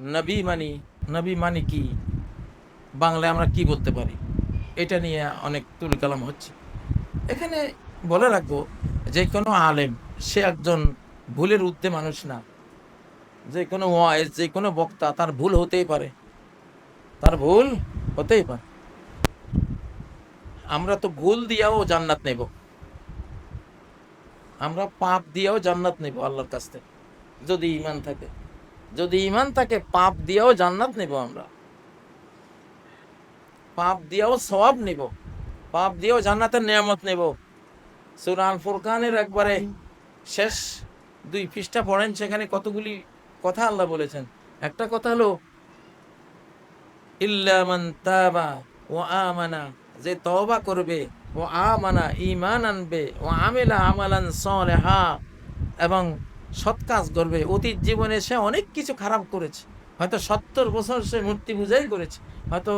নবী মানি নবী মানি কি? বাংলায় আমরা কি বলতে পারি? এটা নিয়ে অনেক তুল কালাম হচ্ছে। এখানে বলে রাখব, যে কোনো আলেম, সে একজন ভুলের ঊর্ধ্বে মানুষ না। যে কোনো ওয়াইজ, যে কোনো বক্তা তার ভুল হতেই পারে। তার ভুল হতেই পারে। আমরা তো ভুল দিয়াও জান্নাত নেব। আমরা পাপ দিয়েও জান্নাত নেব আল্লাহর কাছ থেকে, যদি ইমান থাকে। যদি ইমান থাকে, পাপ দিয়েও জান্নাত নেব আমরা। পাপ দিয়েও সওয়াব নেব। পাপ দিয়েও জান্নাতের নিয়ামত নেব। সুরান ফুরকানের একবারে শেষ দুই পৃষ্ঠা পড়েন, সেখানে কতগুলি কথা আল্লাহ বলেছেন। একটা কথা হলো, ইল্লা মান তাবা ও আমানা যে তওবা করবে ও আমানা ঈমান আনবে ও আমিলা আমালান সালেহা এবং সৎ কাজ করবে। অতীত জীবনে সে অনেক কিছু খারাপ করেছে। হয়তো সত্তর বছর সে মূর্তি পূজাই করেছে, হয়তো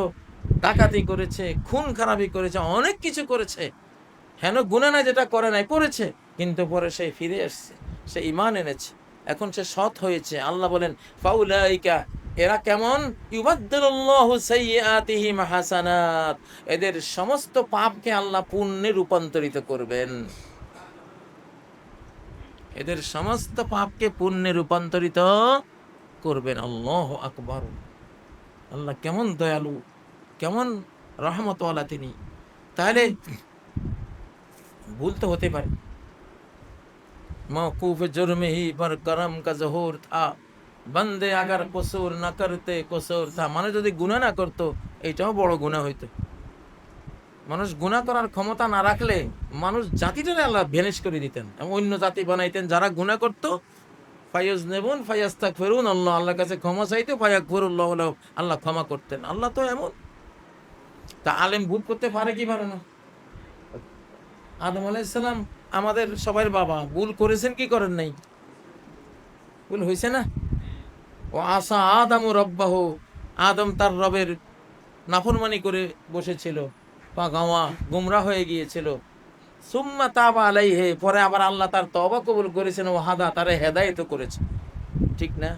ডাকাতি করেছে, খুন খারাপি করেছে, অনেক কিছু করেছে। হেন গুণে না যেটা করে নাই, করেছে, কিন্তু পরে সে ফিরে এসছে, সে ইমান এনেছে। এখন সে সৎ হয়েছে। আল্লাহ বলেন, ফাউলাইকা, এরা কেমন? হাসানাত এদের সমস্ত পাপকে আল্লাহ পুণ্যে রূপান্তরিত করবেন। এদের সমস্ত পাপকে পুণ্যে রূপান্তরিত করবেন আল্লাহ আকবর আল্লাহ কেমন দয়ালু কেমন রহমতওয়ালা তিনি তাহলে ভুল তো হতে পারে मौकूफ जुर्म ही पर करम का जहूर था বন্দে আগার কসুর না করতে কসুর থা মানুষ যদি গুণা না করতো এটাও বড় গুণা হইতো মানুষ গুণা করার ক্ষমতা না রাখলে মানুষ জাতিটারে আল্লাহ ভ্যানিশ করে দিতেন এবং অন্য জাতি বানাইতেন। যারা গুণা করতো ফাইজ নেবুন ফাইয়াস্তাক ফেরুন আল্লাহ আল্লাহর কাছে ক্ষমা চাইতে ফায়াক ফেরুল্লাহ আল্লাহ ক্ষমা করতেন। আল্লাহ তো এমন। তা আলেম ভুল করতে পারে কি পারে না? আদম আলাইসালাম আমাদের সবার বাবা, ভুল করেছেন কি করেন নাই? ভুল হয়েছে না? ও আসা আদম রব্বাহ, আদম তার রবের নাফরমানি করে বসেছিল। পা গাওয়া গুমরা হয়ে গিয়েছিল। সুম্মা তাবা আলাইহে, পরে আবার আল্লাহ তার তবা কবুল করেছেন ও হাদা তারে হেদায়িত করেছে। ঠিক না?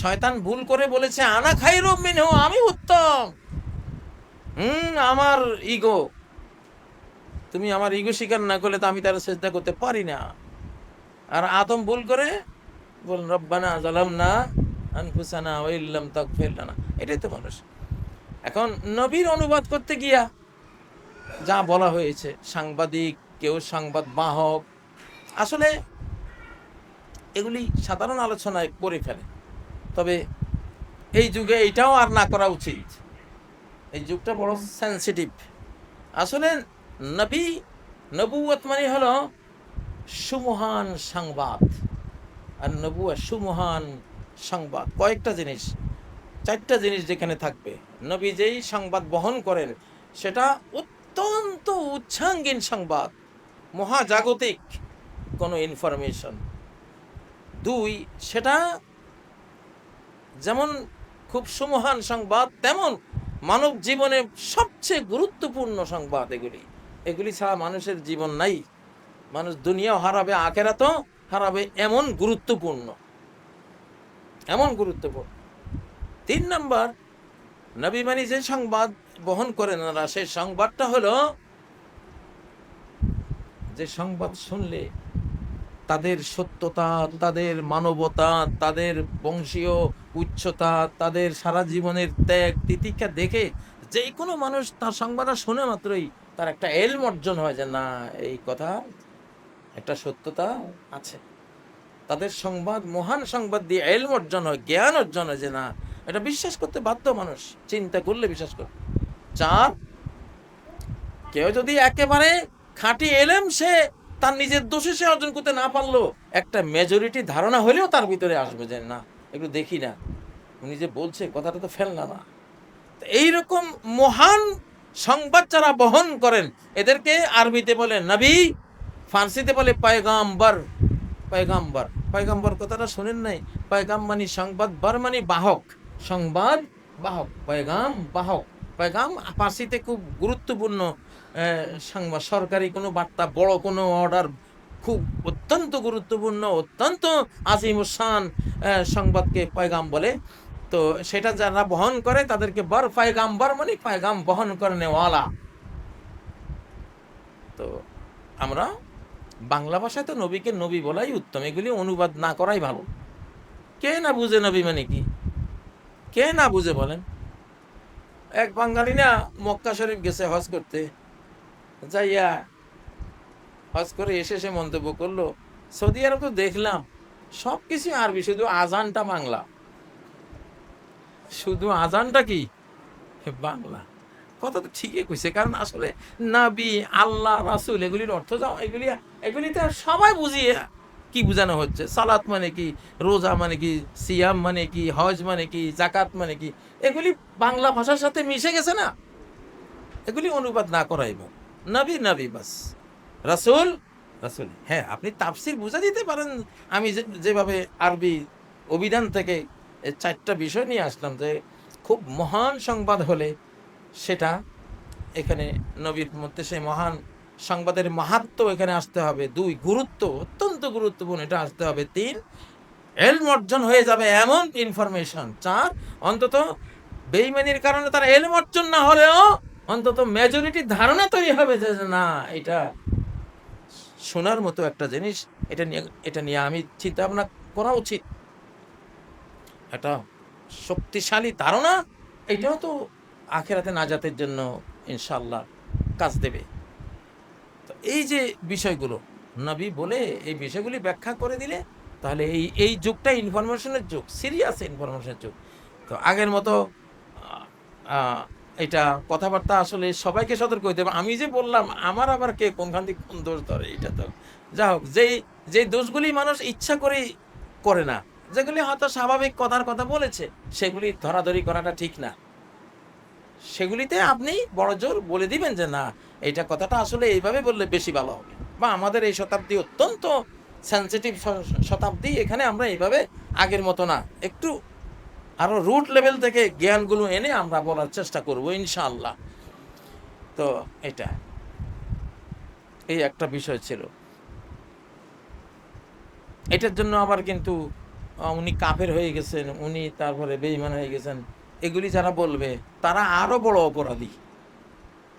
শয়তান ভুল করে বলেছে, আনা খাই রবিন আমি উত্তম। হুম, আমার ইগো। তুমি আমার ইগো স্বীকার না করলে তো আমি তার চেষ্টা করতে পারি না। আর আদম ভুল করে বল রব্বানা জালাম না আনফুসানা ওয়াইল্লাম তাগফির লানা। এটাই তো মানুষ। এখন নবীর অনুবাদ করতে গিয়া যা বলা হয়েছে, সাংবাদিক, কেউ সংবাদ বাহক, আসলে এগুলি সাধারণ আলোচনায় করে ফেলে। তবে এই যুগে এইটাও আর না করা উচিত। এই যুগটা বড় সেন্সিটিভ আসলে নবী নবুয়ত মানে হল সুমহান সংবাদ। আর নবুয়া সুমহান সংবাদ। কয়েকটা জিনিস, চারটা জিনিস যেখানে থাকবে। নবী যেই সংবাদ বহন করেন, সেটা অত্যন্ত উচ্ছাঙ্গীন সংবাদ, মহাজাগতিক কোনো ইনফরমেশন দুই, সেটা যেমন খুব সুমহান সংবাদ, তেমন মানব জীবনে সবচেয়ে গুরুত্বপূর্ণ সংবাদ এগুলি। এগুলি ছাড়া মানুষের জীবন নাই। মানুষ দুনিয়াও হারাবে, আখেরাতও হারাবে, এমন গুরুত্বপূর্ণ। এমন গুরুত্বপূর্ণ। তিন নম্বর নবী যে সংবাদ বহন করেন ওনারা, সেই সংবাদটা হলো যে সংবাদ শুনলে তাদের সত্যতা, তাদের মানবতা, তাদের বংশীয় উচ্চতা, তাদের সারা জীবনের ত্যাগ তিতিক্ষা দেখে যে কোনো মানুষ তার সংবাদটা শুনে মাত্রই তার একটা এলম অর্জন হয় যে, না, এই কথা, একটা সত্যতা আছে। তাদের সংবাদ, মহান সংবাদ দিয়ে এলম অর্জন হয়, জ্ঞান অর্জন হয় যে, না, এটা বিশ্বাস করতে বাধ্য মানুষ, চিন্তা করলে বিশ্বাস করে চার কেউ যদি একেবারে খাঁটি এলেম সে তার নিজের দোষে সে অর্জন করতে না পারল, একটা মেজরিটি ধারণা হলেও তার ভিতরে আসবে যে না, একটু দেখি না। উনি যে বলছে, কথাটা তো ফেলনা না এইরকম মহান সংবাদ যারা বহন করেন, এদেরকে আরবিতে বলে নবী, ফার্সিতে বলে পয়গাম্বর। পয়গাম্বর। পয়গাম্বর কথাটা শোনেন নাই? পয়গাম মানে সংবাদ, বার মানে বাহক। সংবাদ, বাহক। পয়গাম বাহক। পয়গাম ফার্সিতে খুব গুরুত্বপূর্ণ সংবাদ। সরকারি কোনো বার্তা, বড় কোনো অর্ডার খুব অত্যন্ত গুরুত্বপূর্ণ, অত্যন্ত আজিমুসান সংবাদকে পয়গাম বলে। তো সেটা যারা বহন করে তাদেরকে বর পায়গাম্বর মানে পায়গাম বহন করে নেওয়ালা তো আমরা বাংলা ভাষায় তো নবীকে নবী বলাই উত্তম, এগুলি অনুবাদ না করাই ভালো। কে না বুঝে নবী মানে কি? কে না বুঝে বলেন? এক বাঙালি না মক্কা শরীফ গেছে হজ করতে। যাইয়া হজ করে এসে সে মন্তব্য করল, সৌদি আরব তো দেখলাম সব কিছু আরবি, শুধু আজানটা বাংলা। শুধু আজানটা কি? বাংলা। কথা তো ঠিকই কইছে, কারণ আসলে নাবি, আল্লাহ, রাসুল, এগুলির অর্থ যাও এগুলি এগুলিতে সবাই বুঝিয়ে কি বোঝানো হচ্ছে? সালাত মানে কি? রোজা মানে কি? সিয়াম মানে কি? হজ মানে কি? জাকাত মানে কি? এগুলি বাংলা ভাষার সাথে মিশে গেছে না? এগুলি অনুবাদ না করাই নবী নবী বাস। রাসুল রাসুল। হ্যাঁ আপনি তাফসির বুঝা দিতে পারেন। আমি যেভাবে আরবি অভিধান থেকে চারটা বিষয় নিয়ে আসলাম যে, খুব মহান সংবাদ হলে সেটা এখানে নবীর মধ্যে সেই মহান সংবাদের মাহাত্ম এখানে আসতে হবে। দুই, গুরুত্ব, অত্যন্ত গুরুত্বপূর্ণ, এটা আসতে হবে। তিন, এলম অর্জন হয়ে যাবে এমন ইনফরমেশন চার, অন্তত বেইমানির কারণে তার এলম অর্জন না হলেও অন্তত মেজরিটি ধারণা তৈরি হবে যে না, এটা শোনার মতো একটা জিনিস, এটা নিয়ে এটা নিয়ে আমি চিন্তা ভাবনা করা উচিত। একটা শক্তিশালী ধারণা, এটাও তো আখেরাতে নাজাতের জন্য ইনশাল্লাহ কাজ দেবে। এই যে বিষয়গুলো, নবী বলে এই বিষয়গুলি ব্যাখ্যা করে দিলে, তাহলে এই এই যুগটা ইনফরমেশনের যুগ সিরিয়াস ইনফরমেশনের যুগ। তো আগের মতো এটা কথাবার্তা আসলে সবাইকে সতর্ক হইতে হবে। আমি যে বললাম, আমার আবার কে কোনখান থেকে কোন দোষ ধরে, এটা তো যা হোক, যেই যেই দোষগুলি মানুষ ইচ্ছা করেই করে না, যেগুলি হয়তো স্বাভাবিক কথার কথা বলেছে, সেগুলি ধরাধরি করাটা ঠিক না। সেগুলিতে আপনি বড় জোর বলে দিবেন যে, না, এইটা কথাটা আসলে এইভাবে বললে বেশি ভালো হবে। বা আমাদের এই শতাব্দী অত্যন্ত সেন্সিটিভ শতাব্দী, এখানে আমরা এইভাবে আগের মতো না। একটু আরও রুট লেভেল থেকে জ্ঞানগুলো এনে আমরা বলার চেষ্টা করব, ইনশাআল্লাহ। তো এটা। এই একটা বিষয় ছিল। এটার জন্য আবার কিন্তু উনি কাফের হয়ে গেছেন, উনি তারপরে বেইমান হয়ে গেছেন। এগুলি যারা বলবে, তারা আরও বড় অপরাধী।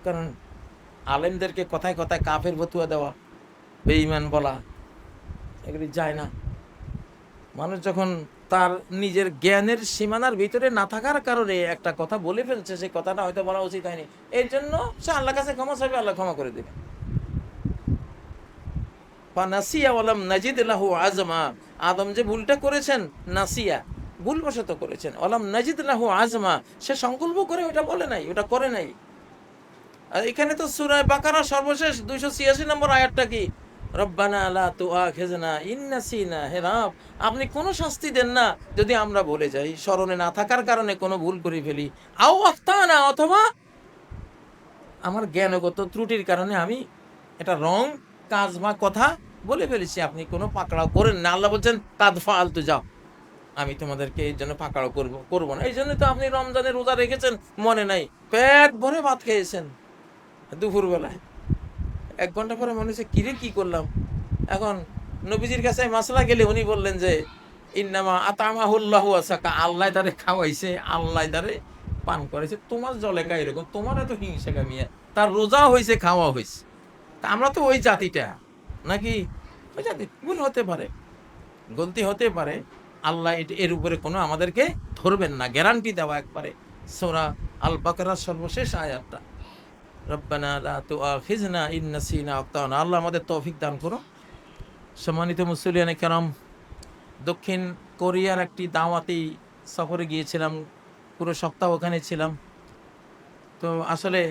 কারণ আলেমদেরকে কথায় কথায় কাফের বতুয়া দেওয়া, বেঈমান বলা, এগুলি যায় না। মানুষ যখন তার নিজের জ্ঞানের সীমানার ভিতরে না থাকার কারণে একটা কথা বলে ফেলছে সেই কথাটা হয়তো বলা উচিত হয়নি। এর জন্য সে আল্লাহ কাছে ক্ষমা চাইবে, আল্লাহ ক্ষমা করে দেবে। বা নাসিয়া ওয়ালাম নাজিদ আজমা। আদম যে ভুলটা করেছেন, নাসিয়া ভুলবশত করেছেন। ওলাম নাজিদ লাহু আজমা, সে সংকল্প করে ওটা বলে নাই, ওটা করে নাই। আর এখানে তো সুরায় বাকারা সর্বশেষ, দুইশো ছিয়াশি নম্বর আয়াতটা কি? রব্বানা আলা ইন্নাসিনা হে রব আপনি কোনো শাস্তি দেন না, যদি আমরা যাই, স্মরণে না থাকার কারণে কোনো ভুল করে ফেলি। আও আফতানা, অথবা আমার জ্ঞানগত ত্রুটির কারণে আমি এটা রং কাজ বা কথা বলে ফেলেছি, আপনি কোনো পাকড়াও করেন না। আল্লাহ বলছেন, কাদ ফালতু যাও। আমি তোমাদেরকে এই জন্য পাকড়াও করব করব না। এই জন্য তো আপনি রমজানের রোজা রেখেছেন, মনে নাই। পেট ভরে ভাত খেয়েছেন দুপুরবেলায়। এক ঘণ্টা পরে মনে হচ্ছে, কিরে, কি করলাম? এখন নবীজির কাছে মাসলা গেলে উনি বললেন যে, ইন্নামা আতামাহুল্লাহু আসাকা। আল্লাহ তারে খাওয়াইছে, আল্লাহ তারে পান করেছে তোমার জলে কা এরকম, তোমার এত হিংসা কামিয়া তার রোজা হয়েছে খাওয়া হয়েছে তা আমরা তো ওই জাতিটা, নাকি? ওই জাতি ভুল হতে পারে, গলতি হতে পারে। আল্লাহ এর উপরে কোনো আমাদেরকে ধরবেন না। গ্যারান্টি দেওয়া একবারে। সোরা আল বাকরার সর্বশেষ আয়াতটা। রব্বানা লা আও আখতানা আল্লাহ আমাদের তৌফিক দান করো সম্মানিত মুসলিয়ানে কেরাম, দক্ষিণ কোরিয়ার একটি দাওয়াতি সফরে গিয়েছিলাম। পুরো সপ্তাহ ওখানে ছিলাম। তো আসলে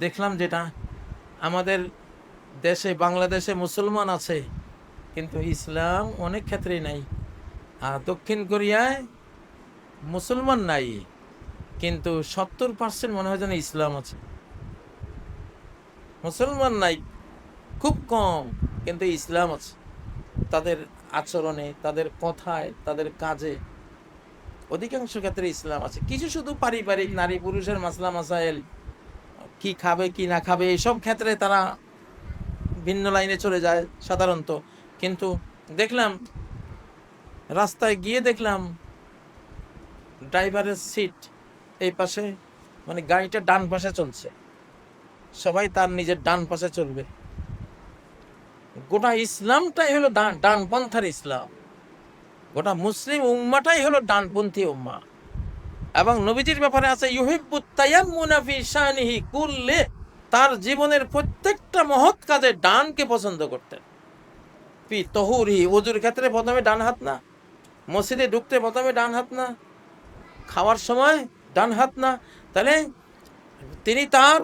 দেখলাম যেটা, আমাদের দেশে, বাংলাদেশে মুসলমান আছে, কিন্তু ইসলাম অনেক ক্ষেত্রেই নাই। দক্ষিণ কোরিয়ায় মুসলমান নাই, কিন্তু সত্তর পার্সেন্ট মনে হয় যেন ইসলাম আছে। মুসলমান নাই, খুব কম, কিন্তু ইসলাম আছে। তাদের আচরণে, তাদের কথায়, তাদের কাজে অধিকাংশ ক্ষেত্রে ইসলাম আছে। কিছু শুধু পারিবারিক, নারী পুরুষের মাসলা মাসাইল, কি খাবে, কি না খাবে, এসব ক্ষেত্রে তারা ভিন্ন লাইনে চলে যায় সাধারণত। কিন্তু দেখলাম রাস্তায় গিয়ে দেখলাম ড্রাইভারের সিট এই পাশে মানে গাড়িটা ডান পাশে চলছে। সবাই তার নিজের ডান পাশে চলবে। গোটা ইসলামটাই হলো ডান, ডানপন্থার ইসলাম। গোটা মুসলিম উম্মাটাই হলো ডানপন্থী উম্মা। এবং নবীজির ব্যাপারে আছে ইউহিব্বুত তায়াম্মুনা ফি শানিহি কুল্লে তার জীবনের প্রত্যেকটা মহৎ কাজে ডানকে পছন্দ করতেন। ফি তহুরি ওজুর ক্ষেত্রে প্রথমে ডান হাত না। মসজিদে ঢুকতে প্রথমে ডান হাত না খাওয়ার সময় ডান হাত না। তাহলে তিনি তার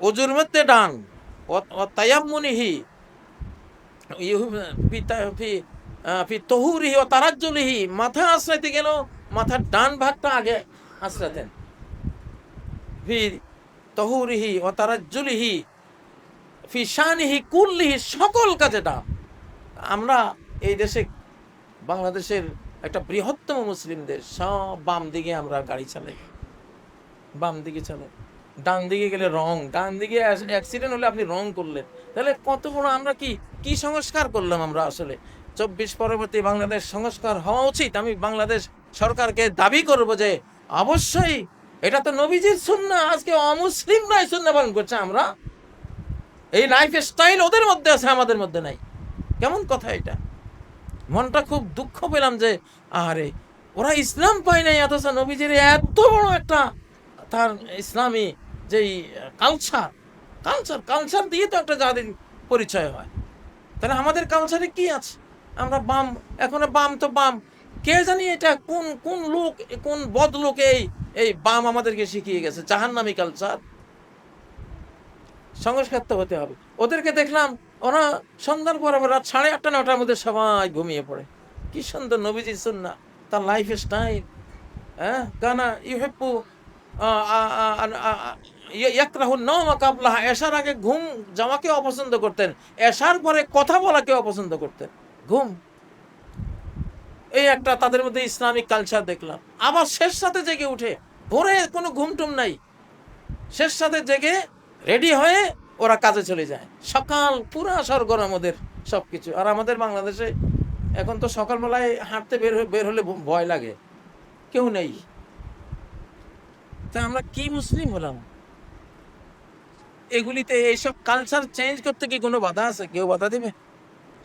অজুর মধ্যে ডান। ও তায়াম্মুনিহি ফি তা- ফি- আহ, ফি তহুরিহি ও তারাজ্জুলিহি মাথা আশ্রাইতে গেল মাথার ডান ভাগটা আগে আশ্রাতেন ফি তহুরিহি ও তারাজ্জুলিহি ফি শানিহি কুল্লিহি সকল কাজে ডান। আমরা এই দেশে বাংলাদেশের একটা বৃহত্তম মুসলিম দেশ, সব বাম দিকে আমরা গাড়ি চালাই। বাম দিকে চালাই। ডান দিকে গেলে রং, ডান দিকে অ্যাক্সিডেন্ট হলে আপনি রং করলেন। তাহলে কত বড় আমরা কি কি সংস্কার করলাম আমরা আসলে? চব্বিশ পরবর্তী বাংলাদেশ সংস্কার হওয়া উচিত। আমি বাংলাদেশ সরকারকে দাবি করব যে অবশ্যই এটা তো নবীজির সুন্না আজকে অমুসলিমরাই সুন্না পালন করছে। আমরা এই লাইফ স্টাইল ওদের মধ্যে আছে, আমাদের মধ্যে নাই। কেমন কথা এটা? মনটা খুব দুঃখ পেলাম যে আরে ওরা ইসলাম পায় নাই, অথচ নবীজির এত বড় একটা তার ইসলামী যেই কালচার কালচার কালচার দিয়ে তো একটা জাতির পরিচয় হয়। তাহলে আমাদের কালচারে কি আছে? আমরা বাম, এখন বাম তো বাম। কে জানি এটা কোন কোন লোক, কোন বদ লোক এই এই বাম আমাদেরকে শিখিয়ে গেছে, জাহান্নামী কালচার সংস্কার তো হতে হবে। ওদেরকে দেখলাম ওরা সন্ধ্যার পর রাত সাড়ে আটটা নটার মধ্যে সবাই ঘুমিয়ে পড়ে। কি সুন্দর নবীজি সুন্না, তার লাইফ স্টাইল হ্যাঁ কানা ইউহেপু ইয়াকরাহুন নওমা কাবলাহা এশার আগে ঘুম যাওয়াকে অপছন্দ করতেন, এশার পরে কথা বলাকে অপছন্দ করতেন। ঘুম। এই একটা তাদের মধ্যে ইসলামিক কালচার দেখলাম। আবার শেষ সাথে জেগে উঠে, ভোরে কোনো ঘুমটুম নাই। শেষ সাথে জেগে রেডি হয়ে ওরা কাজে চলে যায়। সকাল পুরা সরগরম ওদের সব কিছু আর আমাদের বাংলাদেশে এখন তো সকালবেলায় হাঁটতে বের বের হলে ভয় লাগে। কেউ নেই। তা আমরা কি মুসলিম হলাম? এগুলিতে এইসব কালচার চেঞ্জ করতে কি কোনো বাধা আছে? কেউ বাধা দিবে?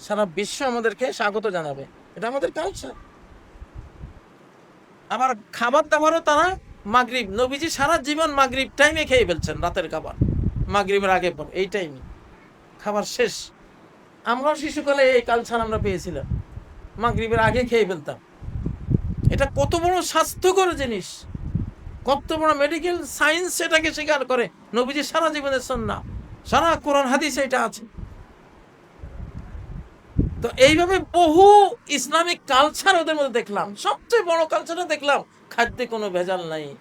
সারা বিশ্ব আমাদেরকে স্বাগত জানাবে। এটা আমাদের কালচার আবার খাবার দাবারও তারা মাগরিব। নবীজি সারা জীবন মাগরিব টাইমে খেয়ে ফেলছেন রাতের খাবার। মাগরিবের আগে পর, এই টাইমে খাবার শেষ। আমরাও শিশুকালে এই কালচার আমরা পেয়েছিলাম। মাগরিবের আগে খেয়ে ফেলতাম। এটা কত বড় স্বাস্থ্যকর জিনিস। কত বড় মেডিকেল সায়েন্স এটাকে স্বীকার করে। নবীজি সারা জীবনের সন্না। সারা কোরআন হাদিস এটা আছে। তো এইভাবে বহু ইসলামিক কালচার ওদের মধ্যে দেখলাম। সবচেয়ে বড় কালচারটা দেখলাম, খাদ্যে কোনো ভেজাল নাই।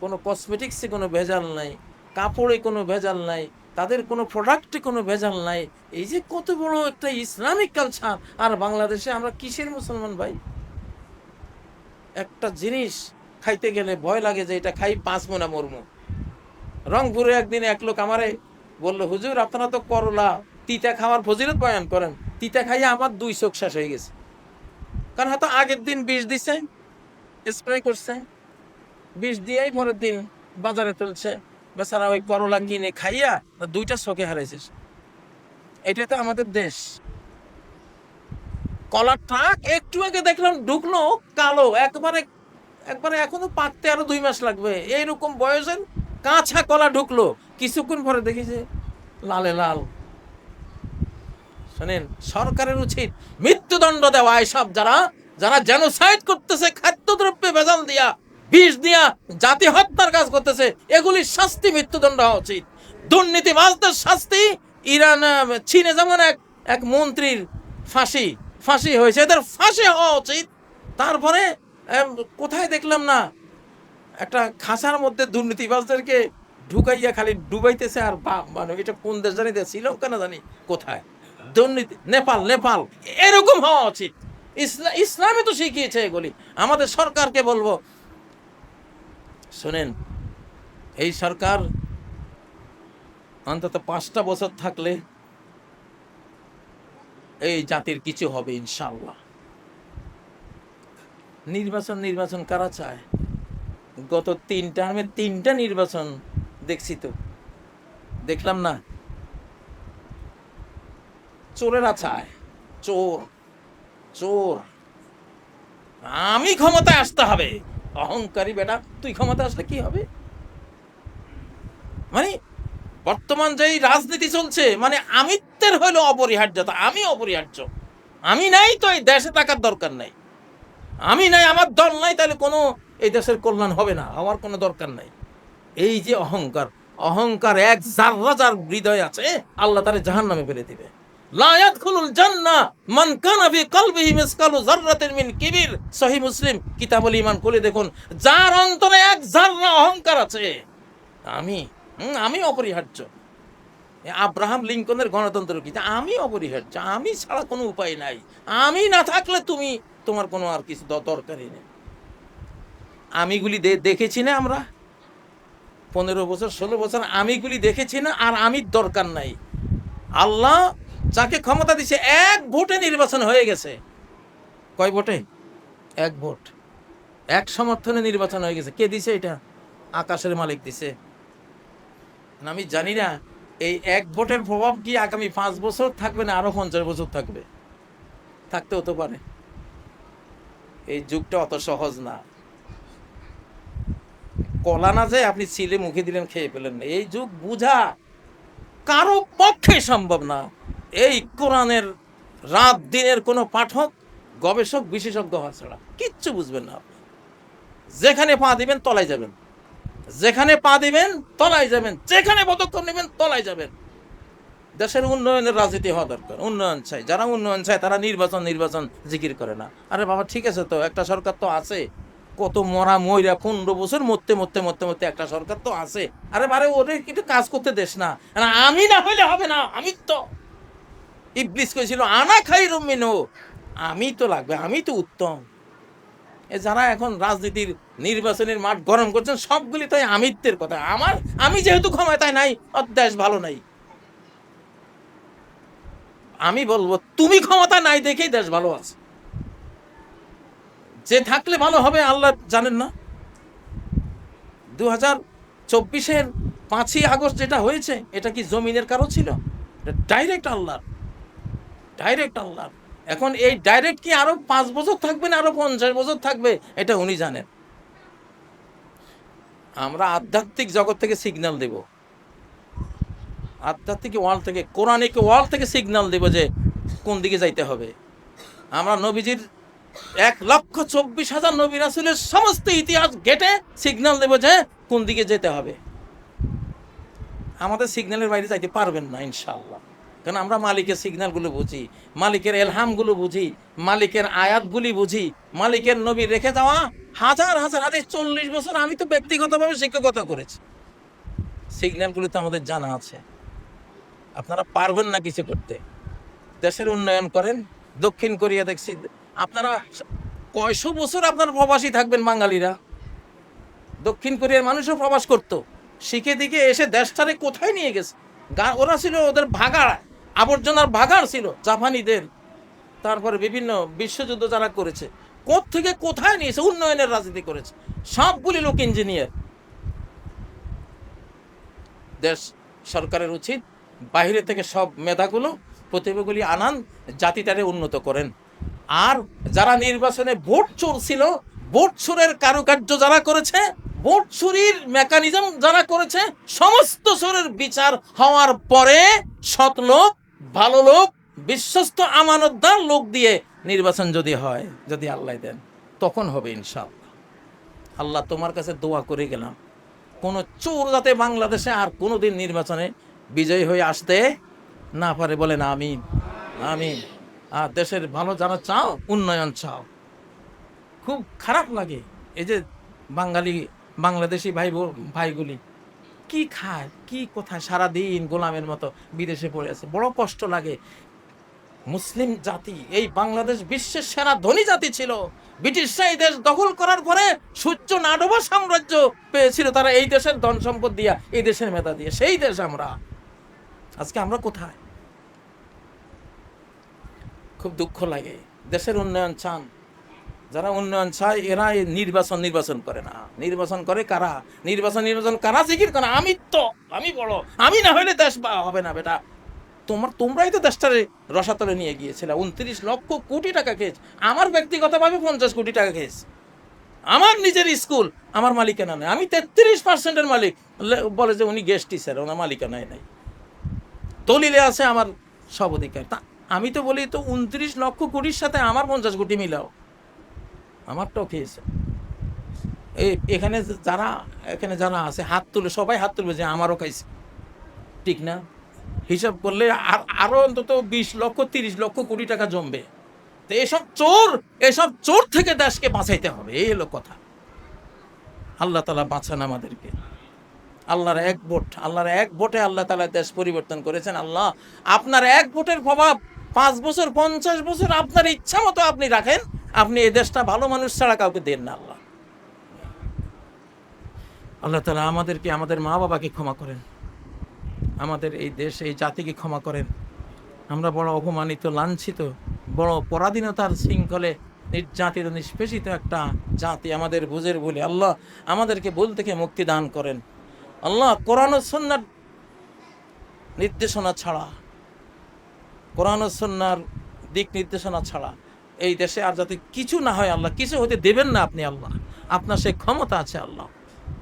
কোনো কসমেটিক্সে কোনো ভেজাল নাই। কাপড়ে কোনো ভেজাল নাই, তাদের কোনো প্রোডাক্টে কোনো ভেজাল নাই। এই যে কত বড় একটা ইসলামিক কালচার আর বাংলাদেশে আমরা কিসের মুসলমান ভাই? একটা জিনিস খাইতে গেলে ভয় লাগে যে এটা খাই পাঁচ মোনা মরমু। রংপুরে একদিন এক লোক আমারে বলল, হুজুর, আপনারা তো করলা, তিতা খাওয়ার ফজিলত বয়ান করেন। তিতা খাইয়ে আমার দুই চোখ শেষ হয়ে গেছে। কারণ হয়তো আগের দিন বিষ দিছে স্প্রে করছে, বিষ দিয়েই পরের দিন বাজারে তুলছে। বেচারা ওই করলা কিনে খাইয়া দুইটা চোখে হারাইছে এটা তো আমাদের দেশ। কলার ট্রাক একটু আগে দেখলাম ঢুকলো কালো, একবারে একবারে এখনও পাকতে আরও দুই মাস লাগবে। এইরকম বয়সের কাঁচা কলা ঢুকলো। কিছুক্ষণ পরে দেখি যে লালে লাল। শোনেন, সরকারের উচিত মৃত্যুদণ্ড দেওয়া এসব যারা যারা জেনোসাইড করতেছে, খাদ্যদ্রব্যে ভেজাল দিয়া বিষ দিয়া জাতি হত্যার কাজ করতেছে এগুলির শাস্তি, মৃত্যুদণ্ড হওয়া উচিত। দুর্নীতিবাজদের শাস্তি, ইরান চীনে যেমন এক এক মন্ত্রীর ফাঁসি ফাঁসি হয়েছে, এদের ফাঁসি হওয়া উচিত। তারপরে কোথায় দেখলাম না, একটা খাঁচার মধ্যে দুর্নীতিবাজদেরকে ঢুকাইয়া খালি ডুবাইতেছে, আর বা- মানে এটা কোন দেশ জানি শ্রীলঙ্কা না জানি, কোথায়? দুর্নীতি, নেপাল নেপাল, এরকম হওয়া উচিত। ইসলাম ইসলামে তো শিখিয়েছে এগুলি। আমাদের সরকারকে বলব শোনেন, এই সরকার অন্তত পাঁচটা বছর থাকলে এই জাতির কিছু হবে ইনশাল্লাহ নির্বাচন নির্বাচন কারা চায়? গত তিন টার্মে তিনটা নির্বাচন দেখছি তো। দেখলাম না। চোরেরা চায়। চোর চোর। আমি ক্ষমতায় আসতে হবে। অহংকারী বেটা, তুই ক্ষমতায় আসলে কি হবে? মানে বর্তমান যেই রাজনীতি চলছে মানে আমিত্বের হলো অপরিহার্যতা আমি অপরিহার্য। আমি নাই তো এই দেশে থাকার দরকার নাই। আমি নাই, আমার দল নাই, তাহলে কোনো এই দেশের কল্যাণ হবে না, আমার কোনো দরকার নাই। এই যে অহংকার অহংকার এক জাররা যার হৃদয় আছে, আল্লাহ তারে জাহান নামে ফেলে দিবে। কিবির। সহিহ মুসলিম খুলে দেখুন, যার অন্তরে এক অহংকার আছে। আমি আমি অপরিহার্য। আব্রাহাম লিঙ্কনের গণতন্ত্র কি? আমি অপরিহার্য, আমি ছাড়া কোনো উপায় নাই। আমি না থাকলে তুমি, তোমার কোনো আর কিছু দরকারই নেই। আমিগুলি দেখেছি না আমরা? পনেরো বছর, ষোলো বছর আমিগুলি দেখেছি না? আর আমির দরকার নাই। আল্লাহ যাকে ক্ষমতা দিছে, এক ভোটে নির্বাচন হয়ে গেছে। কয় ভোটে? এক ভোট। এক সমর্থনে নির্বাচন হয়ে গেছে। কে দিছে এটা? আকাশের মালিক দিছে। আমি জানি না, এই এক ভোটের প্রভাব কি আগামী পাঁচ বছর থাকবে না আরও পঞ্চাশ বছর থাকবে? থাকতে হতে পারে। এই যুগটা অত সহজ না। কলা না যায় আপনি ছিলে মুখে দিলেন, খেয়ে পেলেন এই যুগ বুঝা কারও পক্ষে সম্ভব না। এই কোরআনের রাত দিনের কোনো পাঠক, গবেষক, বিশেষজ্ঞ হওয়া ছাড়া কিচ্ছু বুঝবেন না আপনি। যেখানে পা দিবেন, তলায় যাবেন। যেখানে পা দিবেন, তলায় যাবেন। যেখানে পদক্ষেপ নেবেন, তলায় যাবেন। দেশের উন্নয়নের রাজনীতি হওয়া দরকার। উন্নয়ন চাই। যারা উন্নয়ন চায়, তারা নির্বাচন নির্বাচন জিকির করে না। আরে বাবা, ঠিক আছে তো, একটা সরকার তো আছে। কত মরা ময়রা, পনেরো বছর মরতে মরতে মরতে মরতে একটা সরকার তো আছে। আরে বারে ওদের কিন্তু কাজ করতে দেশ না, আমি না হইলে হবে না, আমি তো ইবলিস করেছিল আনা খাই রমিনো আমি তো লাগবে, আমি তো উত্তম। এ যারা এখন রাজনীতির নির্বাচনের মাঠ গরম করছেন, সবগুলি তাই আমিত্বের কথা। আমার, আমি যেহেতু ক্ষমতায় নাই দেশ ভালো নাই। আমি বলব, তুমি ক্ষমতা নাই দেখেই দেশ ভালো আছে। যে থাকলে ভালো হবে, আল্লাহ জানেন না। দু হাজার চব্বিশের পাঁচই আগস্ট যেটা হয়েছে, এটা কি জমিনের কারও ছিল? Direct Allah direct Allah. এখন এই ডাইরেক্ট কি আরও পাঁচ বছর থাকবে না আরও পঞ্চাশ বছর থাকবে? এটা উনি জানেন। আমরা আধ্যাত্মিক জগৎ থেকে সিগন্যাল দেব। আধ্যাত্মিক ওয়ার্ল্ড থেকে, কোরআনিক ওয়ার্ল্ড থেকে সিগন্যাল দেব যে কোন দিকে যাইতে হবে। আমরা নবীজির এক লক্ষ চব্বিশ হাজার নবী রাসুলের সমস্ত ইতিহাস ঘেটে সিগন্যাল দেব যে কোন দিকে যেতে হবে। আমাদের সিগন্যালের বাইরে যাইতে পারবেন না ইনশাল্লাহ কারণ আমরা মালিকের সিগন্যালগুলো বুঝি, মালিকের এলহামগুলো বুঝি, মালিকের আয়াতগুলি বুঝি, মালিকের নবী রেখে যাওয়া হাজার হাজার আরে চল্লিশ বছর আমি তো ব্যক্তিগতভাবে শিক্ষকতা করেছি। সিগন্যালগুলো তো আমাদের জানা আছে। আপনারা পারবেন না কিছু করতে। দেশের উন্নয়ন করেন, দক্ষিণ কোরিয়া দেখছি, আপনারা কয়শো বছর আপনারা প্রবাসী থাকবেন বাঙালিরা। দক্ষিণ কোরিয়ার মানুষও প্রবাস করতো। শিখে দিকে এসে দেশটারে কোথায় নিয়ে গেছে? ওরা ছিল ওদের ভাগাড় আবর্জনার ভাগাড় ছিল জাপানিদের। তারপরে বিভিন্ন বিশ্বযুদ্ধ যারা করেছে থেকে কোথায় নিয়েছে উন্নয়নের রাজনীতি করেছে, সবগুলি লোক ইঞ্জিনিয়ার দেশ সরকারের উচিত বাইরে থেকে সব মেধাগুলো, প্রতিভাগুলি আনান, জাতিটারে উন্নত করেন। আর যারা নির্বাচনে ভোট চোর ছিল ভোট চোরের কারুকার্য যারা করেছে, ভোট চুরির মেকানিজম যারা করেছে, সমস্ত চোরের বিচার হওয়ার পরে সৎ লোক ভালো লোক, বিশ্বস্ত, আমানতদার লোক দিয়ে নির্বাচন যদি হয়, যদি আল্লাহ দেন, তখন হবে ইনশাআল্লাহ। আল্লাহ তোমার কাছে দোয়া করে গেলাম। কোনো চোর যাতে বাংলাদেশে আর কোনো দিন নির্বাচনে বিজয়ী হয়ে আসতে না পারে বলেন আমিন। আমিন। আর দেশের ভালো যারা চাও, উন্নয়ন চাও। খুব খারাপ লাগে। এই যে বাঙালি, বাংলাদেশি ভাই ভাইগুলি কি খায়? কি কোথায়? সারাদিন গোলামের মতো বিদেশে পড়ে আছে। বড় কষ্ট লাগে। মুসলিম জাতি, এই বাংলাদেশ বিশ্বের সেরা ধনী জাতি ছিল। ব্রিটিশরা এই দেশ দখল করার পরে সূর্য নাডবা সাম্রাজ্য পেয়েছিল। তারা এই দেশের ধন সম্পদ দিয়া, এই দেশের মেধা দিয়ে। সেই দেশ আমরা। আজকে আমরা কোথায়? খুব দুঃখ লাগে। দেশের উন্নয়ন চান। যারা উন্নয়ন চায় এরা নির্বাচন নির্বাচন করে না। নির্বাচন করে কারা? নির্বাচন নির্বাচন কারা জিকির করে আমি তো, আমি বড়, আমি না হলে দেশ হবে না বেটা। তোমার, তোমরাই তো দেশটারে রসাতলে নিয়ে গিয়েছিলে। উনত্রিশ লক্ষ কোটি টাকা খেয়েছে। আমার ব্যক্তিগতভাবে পঞ্চাশ কোটি টাকা খেয়েছে। আমার নিজের স্কুল আমার মালিকানা নেই। আমি তেত্রিশ পার্সেন্টের মালিক। বলে যে উনি গেস্ট টিচার ওনার মালিকানায় নাই। দলিলে আছে আমার সব অধিকার। তা, আমি তো বলি তো উনত্রিশ লক্ষ কোটির সাথে আমার পঞ্চাশ কোটি মিলাও। আমারটাও খেয়েছে। এই এখানে যারা এখানে যারা আছে, হাত তুলে, সবাই হাত তুলবে যে আমারও খাইছে। ঠিক না? হিসাব করলে আর, আরও অন্তত বিশ লক্ষ, তিরিশ লক্ষ কোটি টাকা জমবে। তো এসব চোর এসব চোর থেকে দেশকে বাঁচাইতে হবে, এই হলো কথা। আল্লাহ তালা বাঁচান আমাদেরকে। আল্লাহর এক ভোট, আল্লাহর এক ভোটে আল্লাহ তালা দেশ পরিবর্তন করেছেন। আল্লাহ, আপনার এক ভোটের প্রভাব পাঁচ বছর, পঞ্চাশ বছর আপনার ইচ্ছা মতো আপনি রাখেন আপনি এই দেশটা ভালো মানুষ ছাড়া কাউকে দেন না আল্লাহ। আল্লাহ তালা আমাদেরকে, আমাদের মা বাবাকে ক্ষমা করেন। আমাদের এই দেশ, এই জাতিকে ক্ষমা করেন। আমরা বড় অপমানিত, লাঞ্ছিত, বড় পরাধীনতার শৃঙ্খলে নির্যাতিত, নিষ্পেষিত একটা জাতি আমাদের বুঝের বলে আল্লাহ আমাদেরকে ভুল থেকে মুক্তি দান করেন। আল্লাহ কোরআন ও সুন্নার নির্দেশনা ছাড়া, কোরআন ও সুন্নার দিক নির্দেশনা ছাড়া এই দেশে আর যাতে কিছু না হয় আল্লাহ, কিছু হতে দেবেন না আপনি আল্লাহ। আপনার সেই ক্ষমতা আছে আল্লাহ।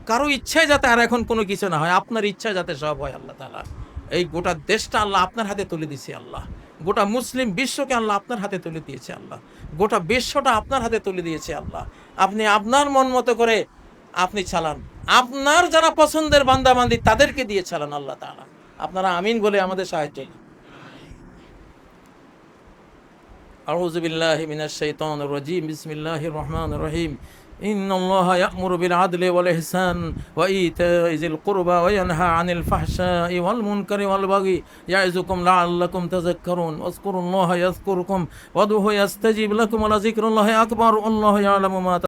কারও ইচ্ছায় যাতে আর এখন কোনো কিছু না হয়, আপনার ইচ্ছায় যাতে সব হয় আল্লাহ তালা এই গোটা দেশটা আল্লাহ আপনার হাতে তুলে দিয়েছে আল্লাহ। গোটা মুসলিম বিশ্বকে আল্লাহ আপনার হাতে তুলে দিয়েছে আল্লাহ। গোটা বিশ্বটা আপনার হাতে তুলে দিয়েছে আল্লাহ। আপনি আপনার মন মতো করে আপনি চালান। আপনার যারা পছন্দের বান্দাবান্দি, তাদেরকে দিয়ে চালান আল্লাহ তাআলা। আপনারা আমিন বলে আমাদের সাহায্য أعوذ بالله من الشيطان الرجيم. بسم الله الرحمن الرحيم. إن الله يأمر بالعدل والإحسان وإيتاء ذي القربى وينهى عن الفحشاء والمنكر والبغي يعظكم لعلكم تذكرون. واذكروا الله يذكركم وادعوه يستجيب لكم ولذكر الله أكبر. والله يعلم ما